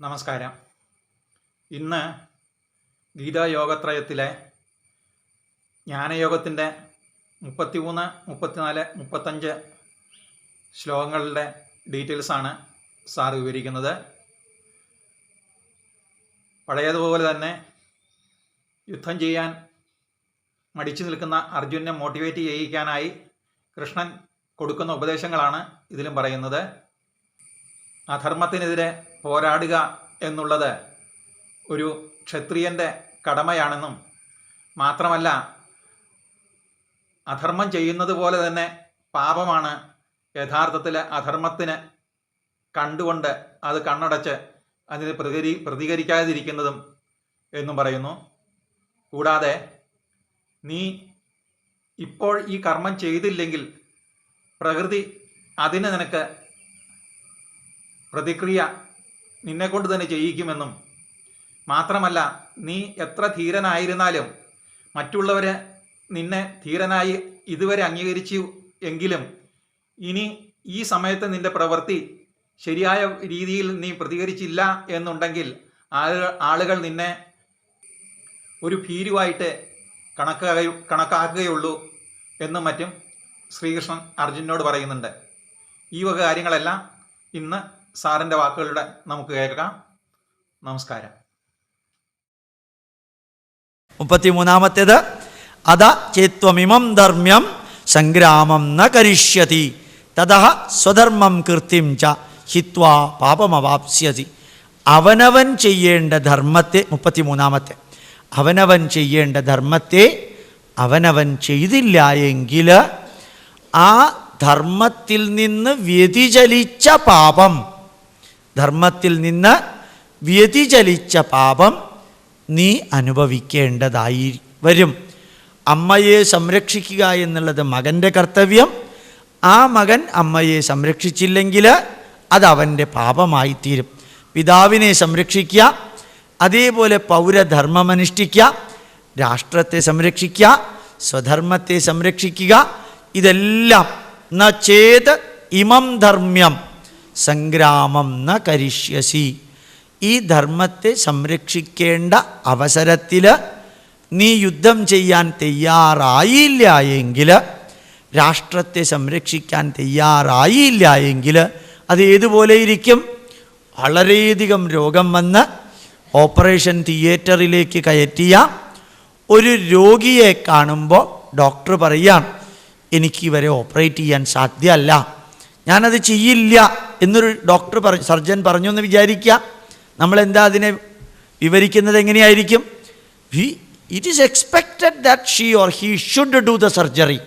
നമസ്കാരം. ഇന്ന് ഗീതായോഗത്രയത്തിലെ ജ്ഞാനയോഗത്തിന്റെ മുപ്പത്തിമൂന്ന് മുപ്പത്തിനാല് മുപ്പത്തഞ്ച് ശ്ലോകങ്ങളുടെ ഡീറ്റെയിൽസാണ് സാർ വിവരിക്കുന്നത്. പഴയതുപോലെ തന്നെ യുദ്ധം ചെയ്യാൻ മടിച്ചു നിൽക്കുന്ന അർജുനെ മോട്ടിവേറ്റ് ചെയ്യിക്കാനായി കൃഷ്ണൻ കൊടുക്കുന്ന ഉപദേശങ്ങളാണ് ഇതിലും പറയുന്നത്. അധർമ്മത്തിനെതിരെ പോരാടുക എന്നുള്ളത് ഒരു ക്ഷത്രിയന്റെ കടമയാണെന്നും മാത്രമല്ല അധർമ്മം ചെയ്യുന്നത് പോലെ തന്നെ പാപമാണ് യഥാർത്ഥത്തിൽ അധർമ്മത്തിന് കണ്ടുകൊണ്ട് അത് കണ്ണടച്ച് അതിന് പ്രതികരി പ്രതികരിക്കാതിരിക്കുന്നതും എന്നും പറയുന്നു. കൂടാതെ നീ ഇപ്പോൾ ഈ കർമ്മം ചെയ്തില്ലെങ്കിൽ പ്രകൃതി അതിന് നിനക്ക് പ്രതിക്രിയ നിന്നെക്കൊണ്ട് തന്നെ ചെയ്യിക്കുമെന്നും മാത്രമല്ല നീ എത്ര ധീരനായിരുന്നാലും മറ്റുള്ളവരെ നിന്നെ ധീരനായി ഇതുവരെ അംഗീകരിച്ചു എങ്കിലും ഇനി ഈ സമയത്ത് നിന്റെ പ്രവൃത്തി ശരിയായ രീതിയിൽ നീ പ്രതികരിച്ചില്ല എന്നുണ്ടെങ്കിൽ ആളുകൾ ആളുകൾ നിന്നെ ഒരു ഭീരുവായിട്ട് കണക്കാക കണക്കാക്കുകയുള്ളൂ എന്നും മറ്റും ശ്രീകൃഷ്ണൻ അർജുനോട് പറയുന്നുണ്ട്. ഈ വക കാര്യങ്ങളെല്ലാം ഇന്ന് സാറിന്റെ വാക്കുകളിലൂടെ നമുക്ക് കേൾക്കാം. നമസ്കാരം. മുപ്പത്തിമൂന്നാമത്തേത് അത ചേത്വമിമം ധർമ്മ്യം സംഗ്രാമം ന കരിഷ്യതി തഥ സ്വധർമ്മം കൃത്യം ച ഹിത്വാ പാപമവാപ്സ്യതി. അവനവൻ ചെയ്യേണ്ട ധർമ്മത്തെ മുപ്പത്തിമൂന്നാമത്തെ അവനവൻ ചെയ്യേണ്ട ധർമ്മത്തെ അവനവൻ ചെയ്തില്ല എങ്കിൽ ആ ധർമ്മത്തിൽ നിന്ന് വ്യതിചലിച്ച പാപം ധർമ്മത്തിൽ നിന്ന് വ്യതിചലിച്ച പാപം നീ അനുഭവിക്കേണ്ടതായി വരും. അമ്മയെ സംരക്ഷിക്കുക എന്നുള്ളത് മകന്റെ കർത്തവ്യം. ആ മകൻ അമ്മയെ സംരക്ഷിച്ചില്ലെങ്കിൽ അത് അവന്റെ പാപമായി തീരും പിതാവിനെ സംരക്ഷിക്കുക അതേപോലെ പൗരധർമ്മമനുഷ്ഠിക്കുക രാഷ്ട്രത്തെ സംരക്ഷിക്കുക സ്വധർമ്മത്തെ സംരക്ഷിക്കുക ഇതെല്ലാം ന ചേത് ഇമം ധർമ്മ്യം. സംഗ്രാമം ന കരിഷ്യസി. ഈ ധർമ്മത്തെ സംരക്ഷിക്കേണ്ട അവസരത്തിൽ നീ യുദ്ധം ചെയ്യാൻ തയ്യാറായില്ല എങ്കിൽ രാഷ്ട്രത്തെ സംരക്ഷിക്കാൻ തയ്യാറായില്ല എങ്കിൽ അത് ഏതുപോലെ ഇരിക്കും? വളരെയധികം രോഗം വന്ന് ഓപ്പറേഷൻ തിയേറ്ററിലേക്ക് കയറ്റിയ ഒരു രോഗിയെ കാണുമ്പോൾ ഡോക്ടർ പറയാം എനിക്ക് ഇവരെ ഓപ്പറേറ്റ് ചെയ്യാൻ സാധ്യമല്ല ഞാനത് ചെയ്യില്ല. എന്നൊരു ഡോക്ടർ പറ സർജൻ പറഞ്ഞു എന്ന് വിചാരിക്കുക. നമ്മളെന്താ അതിനെ വിവരിക്കുന്നത് എങ്ങനെയായിരിക്കും? We it is expected that she or he should do the surgery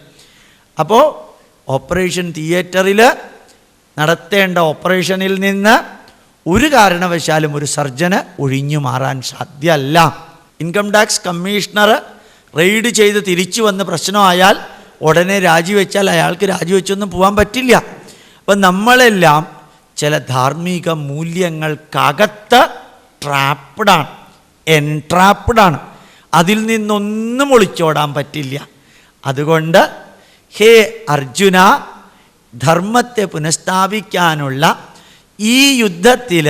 അപ്പോൾ ഓപ്പറേഷൻ തിയേറ്ററിൽ നടത്തേണ്ട ഓപ്പറേഷനിൽ നിന്ന് ഒരു കാരണവശാലും ഒരു സർജന് ഒഴിഞ്ഞു മാറാൻ സാധ്യമല്ല ഇൻകം ടാക്സ് കമ്മീഷണർ റെയ്ഡ് ചെയ്ത് തിരിച്ചു വന്ന് പ്രശ്നമായാൽ ഉടനെ രാജിവെച്ചാൽ അയാൾക്ക് രാജിവെച്ചൊന്നും പോകാൻ പറ്റില്ല. അപ്പം നമ്മളെല്ലാം ചില ധാർമ്മിക മൂല്യങ്ങൾക്കകത്ത് ട്രാപ്പ്ഡാണ് എൻട്രാപ്പ്ഡാണ് അതിൽ നിന്നൊന്നും ഒളിച്ചോടാൻ പറ്റില്ല. അതുകൊണ്ട് ഹേ അർജുന ധർമ്മത്തെ പുനഃസ്ഥാപിക്കാനുള്ള ഈ യുദ്ധത്തിൽ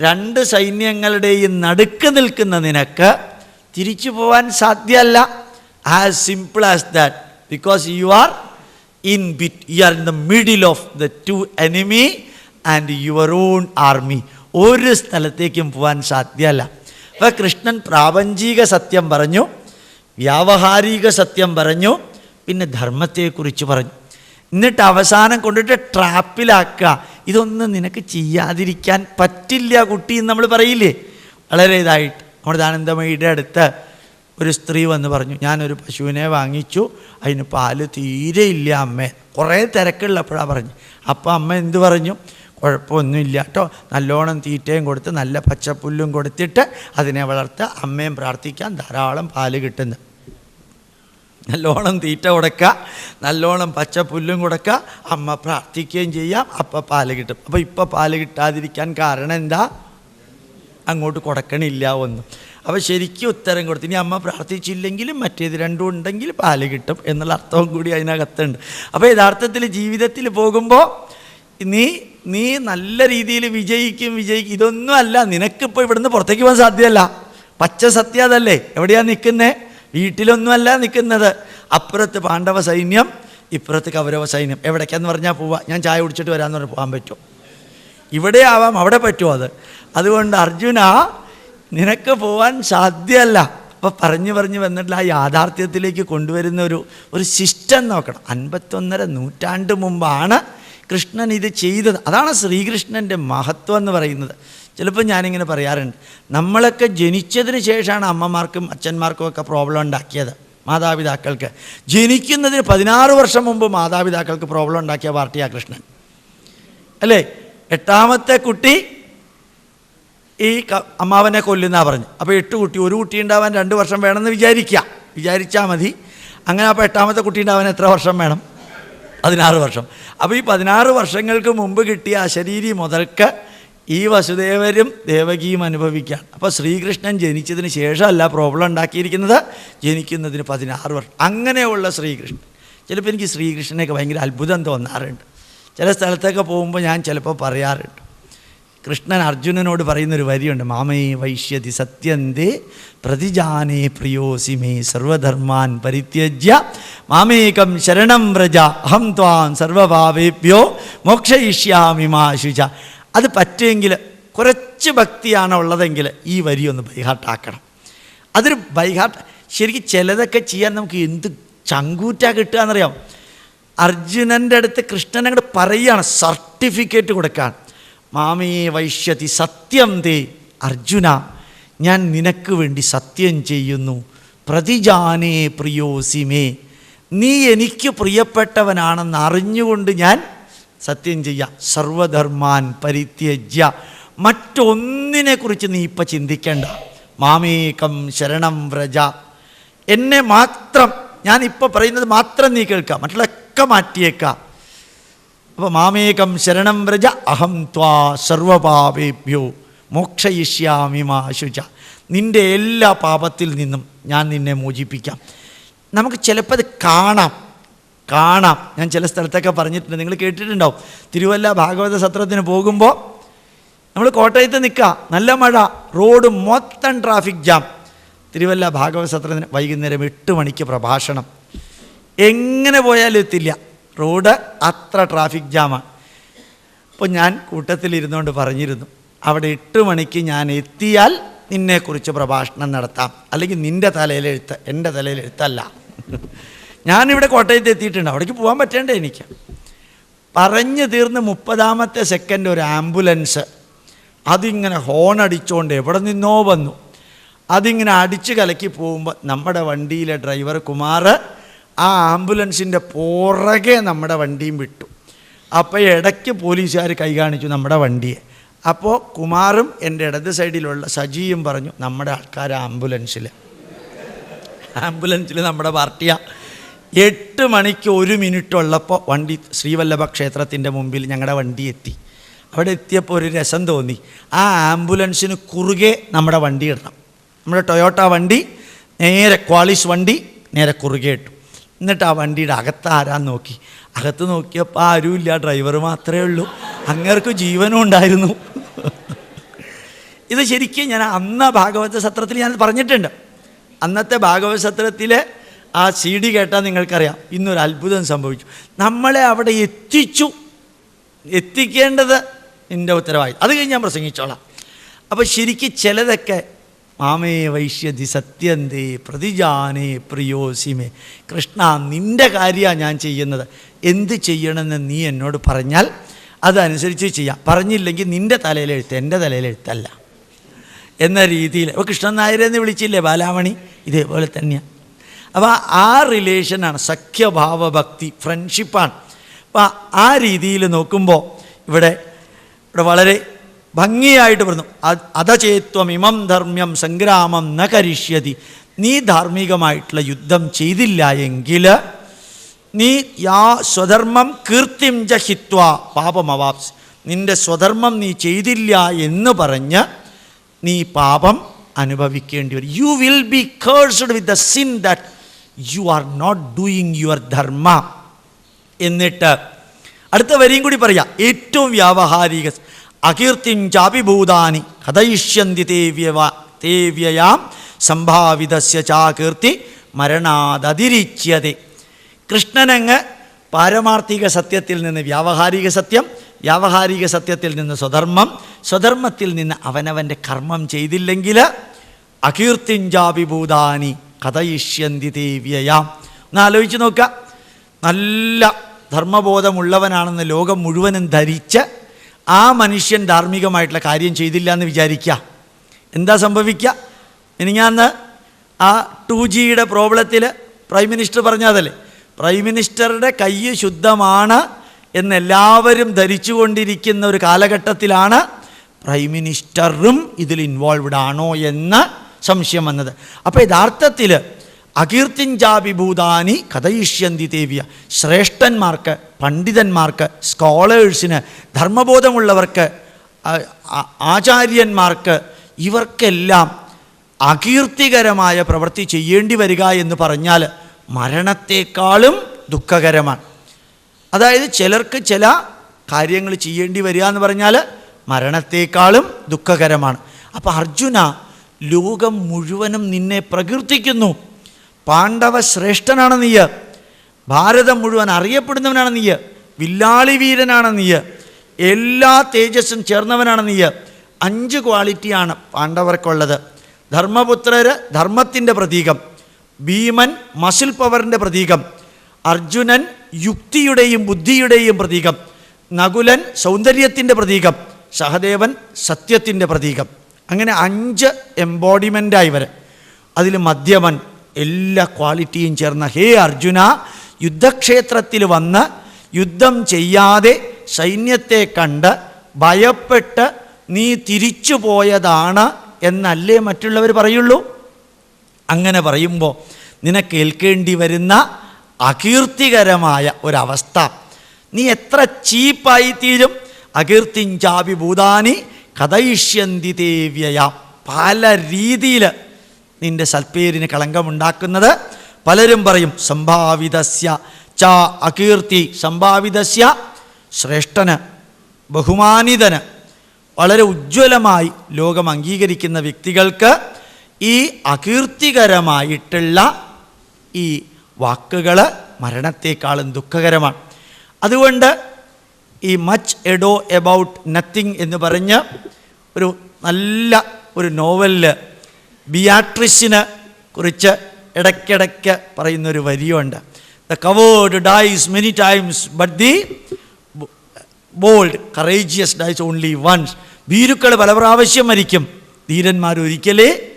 രണ്ട് സൈന്യങ്ങളുടെയും നടുക്ക് നിൽക്കുന്ന നിനക്ക് തിരിച്ചു പോവാൻ സാധ്യമല്ല. As simple as that because you are in bit you are in the middle of the two enemy and your own army ഒരു സ്ഥലത്തേക്കും പോകാൻ സാധ്യമല്ല. അപ്പോൾ കൃഷ്ണൻ പ്രാപഞ്ചിക സത്യം പറഞ്ഞു വ്യാവഹാരിക സത്യം പറഞ്ഞു പിന്നെ ധർമ്മത്തെക്കുറിച്ച് പറഞ്ഞു. എന്നിട്ട് അവസാനം കൊണ്ടിട്ട് ട്രാപ്പിലാക്കുക. ഇതൊന്നും നിനക്ക് ചെയ്യാതിരിക്കാൻ പറ്റില്ല കുട്ടി എന്ന് നമ്മൾ പറയില്ലേ? വളരെ ഇതായിട്ട്. നമ്മുടെ ദാനന്ദമയുടെ അടുത്ത് ഒരു സ്ത്രീ വന്ന് പറഞ്ഞു ഞാനൊരു പശുവിനെ വാങ്ങിച്ചു അതിന് പാൽ തീരെ ഇല്ല അമ്മേ. കുറേ തിരക്കുള്ളപ്പോഴാണ് പറഞ്ഞു. അപ്പോൾ അമ്മ എന്ത് പറഞ്ഞു? കുഴപ്പമൊന്നുമില്ല. കേട്ടോ? നല്ലോണം തീറ്റയും കൊടുത്ത് നല്ല പച്ചപ്പുല്ലും കൊടുത്തിട്ട് അതിനെ വളർത്ത് അമ്മയും പ്രാർത്ഥിക്കാൻ ധാരാളം പാൽ കിട്ടുന്നു. നല്ലോണം തീറ്റ കൊടുക്കുക നല്ലോണം പച്ചപ്പുല്ലും കൊടുക്കുക അമ്മ പ്രാർത്ഥിക്കുകയും ചെയ്യാം അപ്പം പാൽ കിട്ടും. അപ്പോൾ ഇപ്പോൾ പാൽ കിട്ടാതിരിക്കാൻ കാരണം എന്താ? അങ്ങോട്ട് കൊടുക്കണില്ല ഒന്നും. അപ്പോൾ ശരിക്കും ഉത്തരം കൊടുത്തു ഇനി അമ്മ പ്രാർത്ഥിച്ചില്ലെങ്കിലും മറ്റേത് രണ്ടും ഉണ്ടെങ്കിൽ പാൽ കിട്ടും എന്നുള്ള അർത്ഥവും കൂടി അതിനകത്തുണ്ട്. അപ്പോൾ യഥാർത്ഥത്തിൽ ജീവിതത്തിൽ പോകുമ്പോൾ നീ നീ നല്ല രീതിയിൽ വിജയിക്കും വിജയിക്കും. ഇതൊന്നും അല്ല നിനക്കിപ്പോൾ ഇവിടുന്ന് പുറത്തേക്ക് പോകാൻ സാധ്യമല്ല. പച്ച സത്യ അതല്ലേ? എവിടെയാ നിൽക്കുന്നേ? വീട്ടിലൊന്നുമല്ല നിൽക്കുന്നത്. അപ്പുറത്ത് പാണ്ഡവ സൈന്യം ഇപ്പുറത്ത് കൗരവ സൈന്യം. എവിടേക്കാന്ന് പറഞ്ഞാൽ പോവാ. ഞാൻ ചായ കുടിച്ചിട്ട് വരാമെന്ന് പറഞ്ഞാൽ പോകാൻ പറ്റുമോ ഇവിടെ ആവാം അവിടെ പറ്റുമോ അത്. അതുകൊണ്ട് അർജുന നിനക്ക് പോവാൻ സാധ്യമല്ല. അപ്പോൾ പറഞ്ഞു പറഞ്ഞു വന്നിട്ട് ആ യാഥാർത്ഥ്യത്തിലേക്ക് കൊണ്ടുവരുന്ന ഒരു ഒരു സിസ്റ്റം നോക്കണം. അൻപത്തൊന്നര നൂറ്റാണ്ട് മുമ്പാണ് കൃഷ്ണൻ ഇത് ചെയ്തത്. അതാണ് ശ്രീകൃഷ്ണന്റെ മഹത്വം എന്ന് പറയുന്നത്. ചിലപ്പോൾ ഞാനിങ്ങനെ പറയാറുണ്ട്. നമ്മളൊക്കെ ജനിച്ചതിന് ശേഷമാണ് അമ്മമാർക്കും അച്ഛന്മാർക്കും ഒക്കെ പ്രോബ്ലം ഉണ്ടാക്കിയത് മാതാപിതാക്കൾക്ക്. ജനിക്കുന്നതിന് പതിനാറ് വർഷം മുമ്പ് മാതാപിതാക്കൾക്ക് പ്രോബ്ലം ഉണ്ടാക്കിയ പാർട്ടിയാണ് കൃഷ്ണൻ. അല്ലേ? എട്ടാമത്തെ കുട്ടി ഈ അമ്മാവനെ കൊല്ലുന്നാ പറഞ്ഞു. അപ്പോൾ എട്ട് കുട്ടി ഒരു കുട്ടി ഉണ്ടാവാൻ രണ്ട് വർഷം വേണമെന്ന് വിചാരിക്കുക വിചാരിച്ചാൽ മതി. അങ്ങനെ അപ്പോൾ എട്ടാമത്തെ കുട്ടി ഉണ്ടാവാൻ എത്ര വർഷം വേണം? പതിനാറ് വർഷം. അപ്പോൾ ഈ പതിനാറ് വർഷങ്ങൾക്ക് മുമ്പ് കിട്ടിയ അശരീരി മുതൽക്ക് ഈ വസുദേവരും ദേവകിയും അനുഭവിക്കുകയാണ്. അപ്പോൾ ശ്രീകൃഷ്ണൻ ജനിച്ചതിന് ശേഷമല്ല പ്രോബ്ലം ഉണ്ടാക്കിയിരിക്കുന്നത്. ജനിക്കുന്നതിന് പതിനാറ് വർഷം. അങ്ങനെയുള്ള ശ്രീകൃഷ്ണൻ. ചിലപ്പോൾ എനിക്ക് ശ്രീകൃഷ്ണനെയൊക്കെ ഭയങ്കര അത്ഭുതം തോന്നാറുണ്ട്. ചില സ്ഥലത്തൊക്കെ പോകുമ്പോൾ ഞാൻ ചിലപ്പോൾ പറയാറുണ്ട്. കൃഷ്ണൻ അർജുനനോട് പറയുന്നൊരു വരിയുണ്ട് മാമേ വൈശ്യതി സത്യന്തേ പ്രതിജാനേ പ്രിയോസി മേ സർവധർമാൻ പരിത്യജ്യ. മാമേകം ശരണം വ്രജ അഹം ത്വാം സർവഭാവേഭ്യോ മോക്ഷയിഷ്യാമി മാശുച അത് പറ്റുമെങ്കിൽ കുറച്ച് ഭക്തിയാണ് ഉള്ളതെങ്കിൽ ഈ വരി ഒന്ന് ബൈഹാർട്ടാക്കണം. അതൊരു ബൈഹാർട്ട് ശരിക്കും ചിലതൊക്കെ ചെയ്യാൻ നമുക്ക് എന്ത് ചങ്കൂറ്റാ കിട്ടുക എന്നറിയാം. അർജുനന്റെ അടുത്ത് കൃഷ്ണൻ അങ്ങോട്ട് പറയുകയാണ് സർട്ടിഫിക്കറ്റ് കൊടുക്കാൻ. മാമേ വൈശ്യതി സത്യം തേ അർജുന ഞാൻ നിനക്ക് വേണ്ടി സത്യം ചെയ്യുന്നു. പ്രതിജാനേ പ്രിയോസിമേ നീ എനിക്ക് പ്രിയപ്പെട്ടവനാണെന്ന് അറിഞ്ഞുകൊണ്ട് ഞാൻ സത്യം ചെയ്യാം. സർവധർമാൻ പരിത്യജ്യ. മറ്റൊന്നിനെക്കുറിച്ച് നീ ഇപ്പം ചിന്തിക്കേണ്ട. മാമേകം ശരണം വ്രജ. എന്നെ മാത്രം ഞാൻ ഇപ്പോൾ പറയുന്നത് മാത്രം നീ കേൾക്കാം. മറ്റുള്ളൊക്കെ മാറ്റിയേക്കാം. അപ്പോൾ മാമേകം ശരണം വ്രജ അഹം ത്വാ സർവപാപേഭ്യോ മോക്ഷയിഷ്യാമി മാശുച നിന്റെ എല്ലാ പാപത്തിൽ നിന്നും ഞാൻ നിന്നെ മോചിപ്പിക്കാം. നമുക്ക് ചിലപ്പോൾ അത് കാണാം. കാണാം. ഞാൻ ചില സ്ഥലത്തൊക്കെ പറഞ്ഞിട്ടുണ്ട്. നിങ്ങൾ കേട്ടിട്ടുണ്ടാവും. തിരുവല്ല ഭാഗവത സത്രത്തിന് പോകുമ്പോൾ നമ്മൾ കോട്ടയത്ത് നിൽക്കുക. നല്ല മഴ. റോഡ് മൊത്തം ട്രാഫിക് ജാം. തിരുവല്ല ഭാഗവത സത്രത്തിന് വൈകുന്നേരം എട്ട് മണിക്ക് പ്രഭാഷണം. എങ്ങനെ പോയാലും എത്തില്ല. റോഡ് അത്ര ട്രാഫിക് ജാമാണ് അപ്പോൾ ഞാൻ കൂട്ടത്തിലിരുന്നുകൊണ്ട് പറഞ്ഞിരുന്നു അവിടെ എട്ട് മണിക്ക് ഞാൻ എത്തിയാൽ നിന്നെക്കുറിച്ച് പ്രഭാഷണം നടത്താം. അല്ലെങ്കിൽ നിന്റെ തലയിലെഴുത്ത് എന്റെ തലയിലെഴുത്തല്ല ഞാനിവിടെ കോട്ടയത്ത് എത്തിയിട്ടുണ്ട് അവിടേക്ക് പോകാൻ പറ്റേണ്ടേ എനിക്ക്. പറഞ്ഞു തീർന്ന് മുപ്പതാമത്തെ സെക്കൻഡ് ഒരു ആംബുലൻസ് അതിങ്ങനെ ഹോൺ അടിച്ചുകൊണ്ട് എവിടെ നിന്നോ വന്നു. അതിങ്ങനെ അടിച്ച് കലക്കി പോകുമ്പോൾ നമ്മുടെ വണ്ടിയിലെ ഡ്രൈവർ കുമാർ ആ ആംബുലൻസിന്റെ പുറകെ നമ്മുടെ വണ്ടിയും വിട്ടു. അപ്പോൾ ഇടയ്ക്ക് പോലീസുകാർ കൈ കാണിച്ചു നമ്മുടെ വണ്ടിയെ. അപ്പോൾ കുമാറും എന്റെ ഇടത് സൈഡിലുള്ള സജിയും പറഞ്ഞു നമ്മുടെ ആൾക്കാർ ആംബുലൻസിൽ ആംബുലൻസിൽ നമ്മുടെ പാർട്ടിയാണ് എട്ട് മണിക്ക് ഒരു മിനിറ്റ് ഉള്ളപ്പോൾ വണ്ടി ശ്രീവല്ലഭ ക്ഷേത്രത്തിന്റെ മുമ്പിൽ ഞങ്ങളുടെ വണ്ടി എത്തി. അവിടെ എത്തിയപ്പോൾ ഒരു രസം തോന്നി. ആ ആംബുലൻസിന് കുറുകെ നമ്മുടെ വണ്ടി ഇടണം. നമ്മുടെ ടൊയോട്ട വണ്ടി നേരെ ക്വാളിസ് വണ്ടി നേരെ കുറുകെ ഇട്ടു. എന്നിട്ട് ആ വണ്ടിയുടെ അകത്ത് നോക്കി? അകത്ത് നോക്കിയപ്പോൾ ആരുമില്ല. ഡ്രൈവർ മാത്രമേ ഉള്ളൂ. അങ്ങേർക്ക് ജീവനും ഉണ്ടായിരുന്നു. ഇത് ശരിക്കും ഞാൻ അന്ന ഭാഗവത സത്രത്തിൽ ഞാൻ പറഞ്ഞിട്ടുണ്ട്. അന്നത്തെ ഭാഗവത സത്രത്തിലെ ആ സി ഡി കേട്ടാൽ നിങ്ങൾക്കറിയാം. ഇന്നൊരു അത്ഭുതം സംഭവിച്ചു. നമ്മളെ അവിടെ എത്തിച്ചു. എത്തിക്കേണ്ടത് എന്റെ ഉത്തരവായി. അത് കഴിഞ്ഞ് ഞാൻ പ്രസംഗിച്ചോളാം. അപ്പോൾ ശരിക്കും ചിലതൊക്കെ മാമേ വൈശ്യതി സത്യന്തേ പ്രതിജാനേ പ്രിയോസിമേ കൃഷ്ണ നിന്റെ കാര്യമാണ് ഞാൻ ചെയ്യുന്നത്. എന്ത് ചെയ്യണമെന്ന് നീ എന്നോട് പറഞ്ഞാൽ അതനുസരിച്ച് ചെയ്യാം. പറഞ്ഞില്ലെങ്കിൽ നിന്റെ തലയിലെഴുത്ത് എന്റെ തലയിലെഴുത്തല്ല. എന്ന രീതിയിൽ. അപ്പോൾ കൃഷ്ണൻ നായരെന്ന് വിളിച്ചില്ലേ ബാലാമണി? ഇതേപോലെ തന്നെയാണ് അപ്പോൾ ആ റിലേഷനാണ് സഖ്യഭാവഭക്തി ഫ്രണ്ട്ഷിപ്പാണ്. അപ്പോൾ ആ രീതിയിൽ നോക്കുമ്പോൾ ഇവിടെ ഇവിടെ വളരെ ഭംഗിയായിട്ട് പറഞ്ഞു അധചേത്വം ഇമം ധർമ്മ്യം സംഗ്രാമം ന കരിഷ്യതി. നീ ധാർമ്മികമായിട്ടുള്ള യുദ്ധം ചെയ്തില്ല എങ്കിൽ നീ യാ സ്വധർമ്മം കീർത്തിം ജഹിത്വ ഹിത്വ. പാപമവാപ്സ് നിന്റെ സ്വധർമ്മം നീ ചെയ്തില്ല എന്ന് പറഞ്ഞ് നീ പാപം അനുഭവിക്കേണ്ടി വരും. You will be cursed with the sin that you are not doing your dharma. എന്നിട്ട് അടുത്ത വരിയും കൂടി പറയാം. ഏറ്റവും വ്യാവഹാരിക അകീർത്തിം ചാപിഭൂതാനി കഥയിഷ്യന്തി തേവ്യവ തേവ്യയാം സംഭാവിതസ്യ ചാകീർത്തി മരണാതതിരിച്ചത് കൃഷ്ണനങ്ങ് പാരമാർത്ഥിക സത്യത്തിൽ നിന്ന് വ്യാവഹാരിക സത്യം വ്യാവഹാരിക സത്യത്തിൽ നിന്ന് സ്വധർമ്മം സ്വധർമ്മത്തിൽ നിന്ന് അവനവന്റെ കർമ്മം ചെയ്തില്ലെങ്കിൽ അകീർത്തിഞ്ചാഭിഭൂതാനി കഥയിഷ്യന്തി ദേവ്യയാം ഒന്ന് ആലോചിച്ച് നോക്കുക. നല്ല ധർമ്മബോധമുള്ളവനാണെന്ന് ലോകം മുഴുവനും ധരിച്ച് ആ മനുഷ്യൻ ധാർമ്മികമായിട്ടുള്ള കാര്യം ചെയ്തില്ല എന്ന് വിചാരിക്കുക എന്താ സംഭവിക്കുക ഇനിങ്ങാന്ന് ആ ടു ജിയുടെ പ്രോബ്ലത്തിൽ പ്രൈം മിനിസ്റ്റർ പറഞ്ഞതല്ലേ? പ്രൈം മിനിസ്റ്ററുടെ കൈ ശുദ്ധമാണ് എന്നെല്ലാവരും ധരിച്ചുകൊണ്ടിരിക്കുന്ന ഒരു കാലഘട്ടത്തിലാണ് പ്രൈം മിനിസ്റ്ററും ഇതിൽ ഇൻവോൾവ്ഡ് ആണോ എന്ന് സംശയം വന്നത്. അപ്പോൾ യഥാർത്ഥത്തിൽ അകീർത്തിഞ്ചാഭിഭൂതാനി കഥയിഷ്യന്തി ദേവിയ. ശ്രേഷ്ഠന്മാർക്ക് പണ്ഡിതന്മാർക്ക് സ്കോളേഴ്സിന് ധർമ്മബോധമുള്ളവർക്ക് ആചാര്യന്മാർക്ക് ഇവർക്കെല്ലാം അകീർത്തികരമായ പ്രവൃത്തി ചെയ്യേണ്ടി വരിക എന്ന് പറഞ്ഞാൽ മരണത്തെക്കാളും ദുഃഖകരമാണ്. അതായത് ചിലർക്ക് ചില കാര്യങ്ങൾ ചെയ്യേണ്ടി വരിക എന്ന് പറഞ്ഞാൽ മരണത്തെക്കാളും ദുഃഖകരമാണ്. അപ്പോൾ അർജുന ലോകം മുഴുവനും നിന്നെ പ്രകീർത്തിക്കുന്നു. പാണ്ഡവ ശ്രേഷ്ഠനാണ് നീ ഭാരതം മുഴുവൻ അറിയപ്പെടുന്നവനാണ് നീ വില്ലാളി വീരനാണ് നീ എല്ലാ തേജസ്സും ചേർന്നവനാണ് നീ അഞ്ച് ക്വാളിറ്റിയാണ് പാണ്ഡവർക്കുള്ളത്. ധർമ്മപുത്രര് ധർമ്മത്തിന്റെ പ്രതീകം. ഭീമൻ മസിൽ പവറിന്റെ പ്രതീകം. അർജുനൻ യുക്തിയുടെയും ബുദ്ധിയുടെയും പ്രതീകം. നകുലൻ സൗന്ദര്യത്തിന്റെ പ്രതീകം. സഹദേവൻ സത്യത്തിന്റെ പ്രതീകം. അങ്ങനെ അഞ്ച് എംബോഡിമെന്റായി വരെ. അതിൽ മധ്യമൻ എല്ലാ ക്വാളിറ്റിയും ചേർന്ന ഹേ അർജുന യുദ്ധക്ഷേത്രത്തിൽ വന്ന് യുദ്ധം ചെയ്യാതെ സൈന്യത്തെ കണ്ട് ഭയപ്പെട്ട് നീ തിരിച്ചു പോയതാണ് എന്നല്ലേ മറ്റുള്ളവർ പറയുള്ളൂ? അങ്ങനെ പറയുമ്പോൾ നിനക്ക് ഏൽക്കേണ്ടി വരുന്ന അകീർത്തികരമായ ഒരവസ്ഥ. നീ എത്ര ചീപ്പായി തീരും? അകീർത്തിഞ്ചാപി ഭൂതാനി കഥയിഷ്യന്തി ദേവ്യയ. പല രീതിയിൽ നിന്റെ സൽപ്പേരിന് കളങ്കമുണ്ടാക്കുന്നത്. പലരും പറയും സംഭാവിതസ്യ ച അകീർത്തി സംഭാവിതസ്യ ശ്രേഷ്ഠന് ബഹുമാനിതന്. വളരെ ഉജ്ജ്വലമായി ലോകം അംഗീകരിക്കുന്ന വ്യക്തികൾക്ക് ഈ അകീർത്തികരമായിട്ടുള്ള ഈ വാക്കുകൾ മരണത്തെക്കാളും ദുഃഖകരമാണ്. അതുകൊണ്ട് ഈ മച്ച് എഡോ എബൌട്ട് നത്തിങ് എന്ന് പറഞ്ഞ് ഒരു നല്ല ഒരു നോവലിൽ ബിയാട്രിസിനെ കുറിച്ച് ഇടയ്ക്കിടയ്ക്ക് പറയുന്നൊരു വരിയുണ്ട്. The coward dies many times but the bold courageous dies only once ഭീരുക്കൾ പല പ്രാവശ്യം മരിക്കും. ധീരന്മാർ ഒരിക്കലേ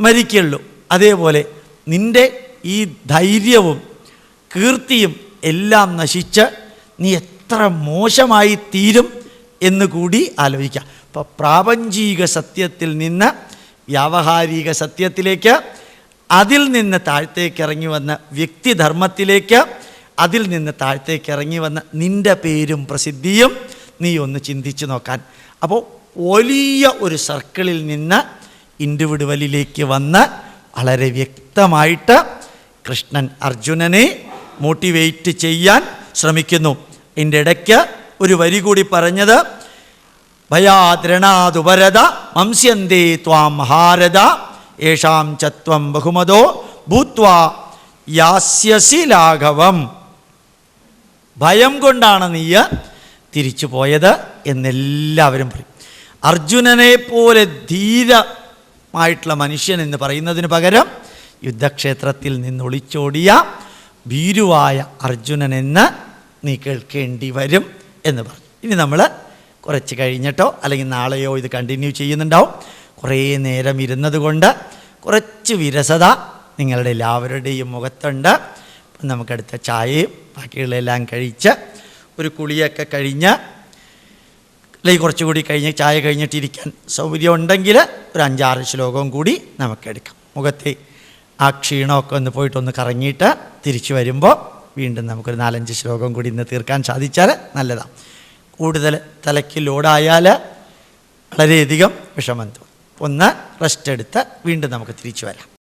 മരിക്കുള്ളൂ. അതേപോലെ നിന്റെ ഈ ധൈര്യവും കീർത്തിയും എല്ലാം നശിച്ച് നീ എത്ര മോശമായി തീരും എന്ന് കൂടി ആലോചിക്കാം. അപ്പോൾ പ്രാപഞ്ചിക സത്യത്തിൽ നിന്ന് വ്യാവഹാരിക സത്യത്തിലേക്ക് അതിൽ നിന്ന് താഴത്തേക്ക് ഇറങ്ങി വന്ന വ്യക്തിധർമ്മത്തിലേക്ക് അതിൽ നിന്ന് താഴത്തേക്ക് ഇറങ്ങി വന്ന നിന്റെ പേരും പ്രസിദ്ധിയും നീ ഒന്ന് ചിന്തിച്ചു നോക്കാൻ. അപ്പോൾ വലിയ ഒരു സർക്കിളിൽ നിന്ന് ഇൻഡിവിഡുവലിലേക്ക് വന്ന് വളരെ വ്യക്തമായിട്ട് കൃഷ്ണൻ അർജുനനെ മോട്ടിവേറ്റ് ചെയ്യാൻ ശ്രമിക്കുന്നു. എന്റെ ഇടയ്ക്ക് ഒരു വരി കൂടി പറഞ്ഞത് ഭയാദ്രണാതുപരത മംസ്യന്തേ ത്വാം ഹാരത യേഷാം ചത്വം ബഹുമതോ ഭൂത്വാ യാസ്യസി ലാഘവം. ഭയം കൊണ്ടാണ് നീ തിരിച്ചു പോയത് എന്നെല്ലാവരും പറയും. അർജുനനെ പോലെ ധീരമായിട്ടുള്ള മനുഷ്യൻ എന്ന് പറയുന്നതിന് പകരം യുദ്ധക്ഷേത്രത്തിൽ നിന്നൊളിച്ചോടിയ ഭീരുവായ അർജുനൻ എന്ന് നീ കേൾക്കേണ്ടി വരും എന്ന് പറഞ്ഞു. ഇനി നമ്മൾ കുറച്ച് കഴിഞ്ഞിട്ടോ അല്ലെങ്കിൽ നാളെയോ ഇത് കണ്ടിന്യൂ ചെയ്യുന്നുണ്ടാവും. കുറേ നേരം ഇരുന്നത് കൊണ്ട് കുറച്ച് വിരസത നിങ്ങളുടെ എല്ലാവരുടെയും മുഖത്തുണ്ട്. നമുക്കടുത്ത ചായയും ബാക്കിയുള്ളതെല്ലാം കഴിച്ച് ഒരു കുളിയൊക്കെ കഴിഞ്ഞ് അല്ലെങ്കിൽ കുറച്ചുകൂടി കഴിഞ്ഞ് ചായ കഴിഞ്ഞിട്ടിരിക്കാൻ സൗകര്യം ഉണ്ടെങ്കിൽ ഒരു അഞ്ചാറ് ശ്ലോകവും കൂടി നമുക്കെടുക്കാം മുഖത്തെ ആ ക്ഷീണമൊക്കെ ഒന്ന് പോയിട്ടൊന്ന് കറങ്ങിയിട്ട് തിരിച്ചു വരുമ്പോൾ വീണ്ടും നമുക്കൊരു നാലഞ്ച് ശ്ലോകം കൂടി ഇന്ന് തീർക്കാൻ സാധിച്ചാൽ നല്ലതാണ്. കൂടുതൽ തലയ്ക്ക് ലോഡായാൽ വളരെയധികം വിഷമം തോന്നും. ഒന്ന് റെസ്റ്റ് എടുത്ത് വീണ്ടും നമുക്ക് തിരിച്ചു വരാം.